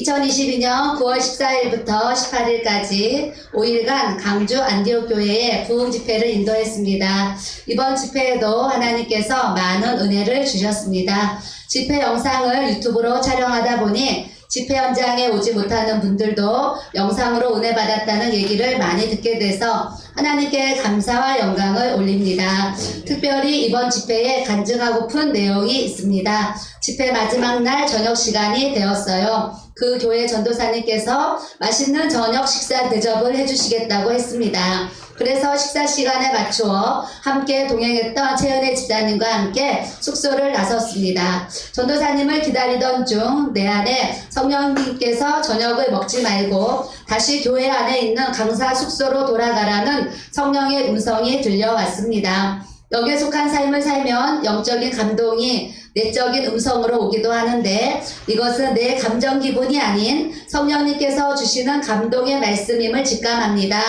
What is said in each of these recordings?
2022년 9월 14일부터 18일까지 5일간 강주 안디옥 교회에 부흥 집회를 인도했습니다. 이번 집회에도 하나님께서 많은 은혜를 주셨습니다. 집회 영상을 유튜브로 촬영하다 보니 집회 현장에 오지 못하는 분들도 영상으로 은혜 받았다는 얘기를 많이 듣게 돼서 하나님께 감사와 영광을 올립니다. 특별히 이번 집회에 간증하고픈 내용이 있습니다. 집회 마지막 날 저녁 시간이 되었어요. 그 교회 전도사님께서 맛있는 저녁 식사 대접을 해주시겠다고 했습니다. 그래서 식사 시간에 맞추어 함께 동행했던 최은혜 집사님과 함께 숙소를 나섰습니다. 전도사님을 기다리던 중 내 안에 성령님께서 저녁을 먹지 말고 다시 교회 안에 있는 강사 숙소로 돌아가라는 성령의 음성이 들려왔습니다. 여기에 속한 삶을 살면 영적인 감동이 내적인 음성으로 오기도 하는데 이것은 내 감정 기분이 아닌 성령님께서 주시는 감동의 말씀임을 직감합니다.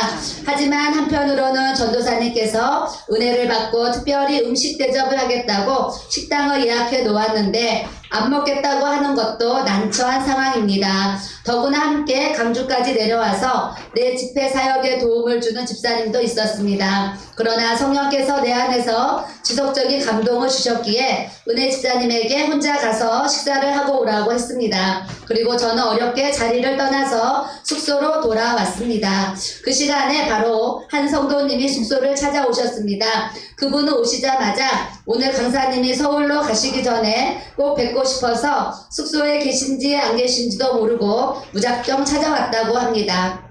하지만 한편으로는 전도사님께서 은혜를 받고 특별히 음식 대접을 하겠다고 식당을 예약해 놓았는데 안 먹겠다고 하는 것도 난처한 상황입니다. 더구나 함께 강주까지 내려와서 내 집회 사역에 도움을 주는 집사님도 있었습니다. 그러나 성령께서 내 안에서 지속적인 감동을 주셨기에 은혜 집사님에게 혼자 가서 식사를 하고 오라고 했습니다. 그리고 저는 어렵게 자리를 떠나서 숙소로 돌아왔습니다. 그 시간에 바로 한 성도님이 숙소를 찾아오셨습니다. 그분은 오시자마자 오늘 강사님이 서울로 가시기 전에 꼭 뵙고 싶어서 숙소에 계신지 안 계신지도 모르고 무작정 찾아왔다고 합니다.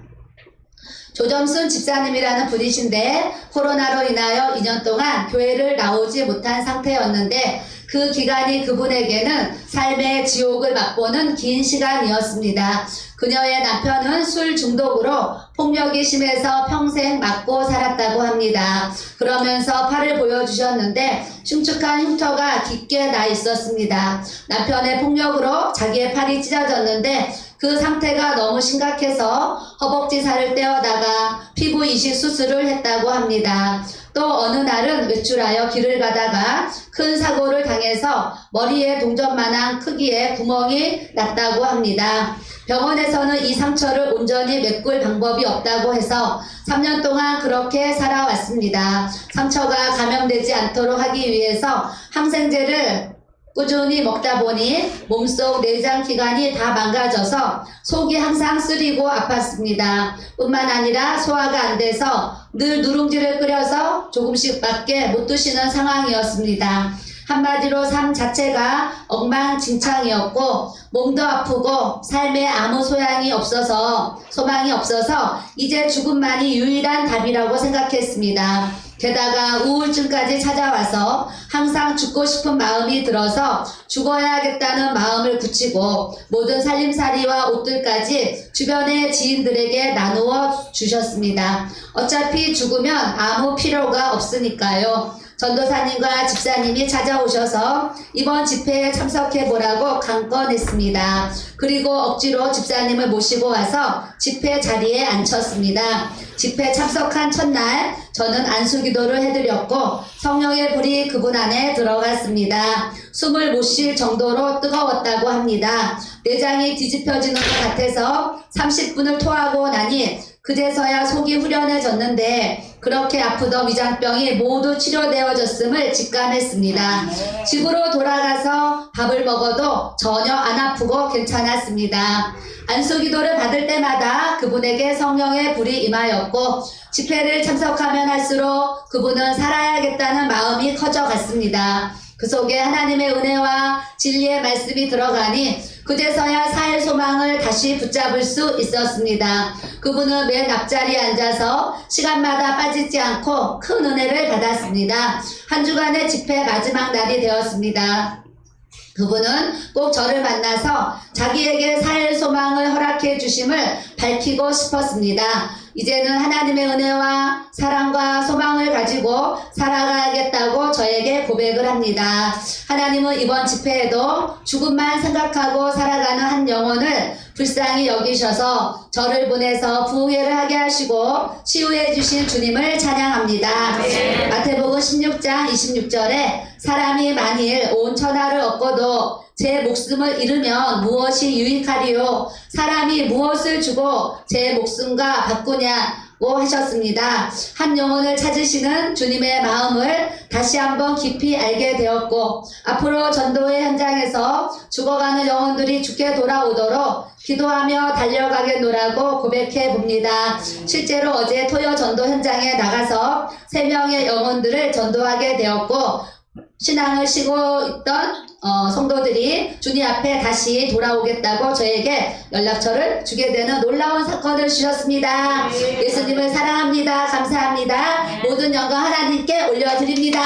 조점순 집사님이라는 분이신데 코로나로 인하여 2년 동안 교회를 나오지 못한 상태였는데 그 기간이 그분에게는 삶의 지옥을 맛보는 긴 시간이었습니다. 그녀의 남편은 술 중독으로 폭력이 심해서 평생 맞고 살았다고 합니다. 그러면서 팔을 보여주셨는데 흉측한 흉터가 깊게 나 있었습니다. 남편의 폭력으로 자기의 팔이 찢어졌는데 그 상태가 너무 심각해서 허벅지 살을 떼어다가 피부 이식 수술을 했다고 합니다. 또 어느 날은 외출하여 길을 가다가 큰 사고를 당해서 머리에 동전만한 크기의 구멍이 났다고 합니다. 병원에서는 이 상처를 온전히 메꿀 방법이 없다고 해서 3년 동안 그렇게 살아왔습니다. 상처가 감염되지 않도록 하기 위해서 항생제를 꾸준히 먹다 보니 몸속 내장 기관이 다 망가져서 속이 항상 쓰리고 아팠습니다. 뿐만 아니라 소화가 안 돼서 늘 누룽지를 끓여서 조금씩밖에 못 드시는 상황이었습니다. 한마디로 삶 자체가 엉망진창이었고 몸도 아프고 삶에 아무 소양이 없어서 소망이 없어서 이제 죽음만이 유일한 답이라고 생각했습니다. 게다가 우울증까지 찾아와서 항상 죽고 싶은 마음이 들어서 죽어야겠다는 마음을 굳히고 모든 살림살이와 옷들까지 주변의 지인들에게 나누어 주셨습니다. 어차피 죽으면 아무 필요가 없으니까요. 전도사님과 집사님이 찾아오셔서 이번 집회에 참석해 보라고 강권했습니다. 그리고 억지로 집사님을 모시고 와서 집회 자리에 앉혔습니다. 집회 참석한 첫날 저는 안수기도를 해드렸고 성령의 불이 그분 안에 들어갔습니다. 숨을 못 쉴 정도로 뜨거웠다고 합니다. 내장이 뒤집혀지는 것 같아서 30분을 토하고 나니 그제서야 속이 후련해졌는데 그렇게 아프던 위장병이 모두 치료되어졌음을 직감했습니다. 집으로 돌아가서 밥을 먹어도 전혀 안 아프고 괜찮았습니다. 안수기도를 받을 때마다 그분에게 성령의 불이 임하였고 집회를 참석하면 할수록 그분은 살아야겠다는 마음이 커져갔습니다. 그 속에 하나님의 은혜와 진리의 말씀이 들어가니 그제서야 살 소망을 다시 붙잡을 수 있었습니다. 그분은 맨 앞자리에 앉아서 시간마다 빠지지 않고 큰 은혜를 받았습니다. 한 주간의 집회 마지막 날이 되었습니다. 그분은 꼭 저를 만나서 자기에게 살 소망을 허락해 주심을 밝히고 싶었습니다. 이제는 하나님의 은혜와 사랑과 소망을 가지고 살아가야겠다고 저에게 고백을 합니다. 하나님은 이번 집회에도 죽음만 생각하고 살아가는 한 영혼을 불쌍히 여기셔서 저를 보내서 부흥회를 하게 하시고 치유해 주신 주님을 찬양합니다. 마태복음 16장 26절에 사람이 만일 온 천하를 얻고도 제 목숨을 잃으면 무엇이 유익하리요? 사람이 무엇을 주고 제 목숨과 바꾸냐 고 하셨습니다. 한 영혼을 찾으시는 주님의 마음을 다시 한번 깊이 알게 되었고 앞으로 전도의 현장에서 죽어가는 영혼들이 죽게 돌아오도록 기도하며 달려가겠노라고 고백해 봅니다. 실제로 어제 토요 전도 현장에 나가서 세 명의 영혼들을 전도하게 되었고 신앙을 쉬고 있던 어, 성도들이 주님 앞에 다시 돌아오겠다고 저에게 연락처를 주게 되는 놀라운 사건을 주셨습니다. 예수님을 사랑합니다. 감사합니다. 모든 영광 하나님께 올려드립니다.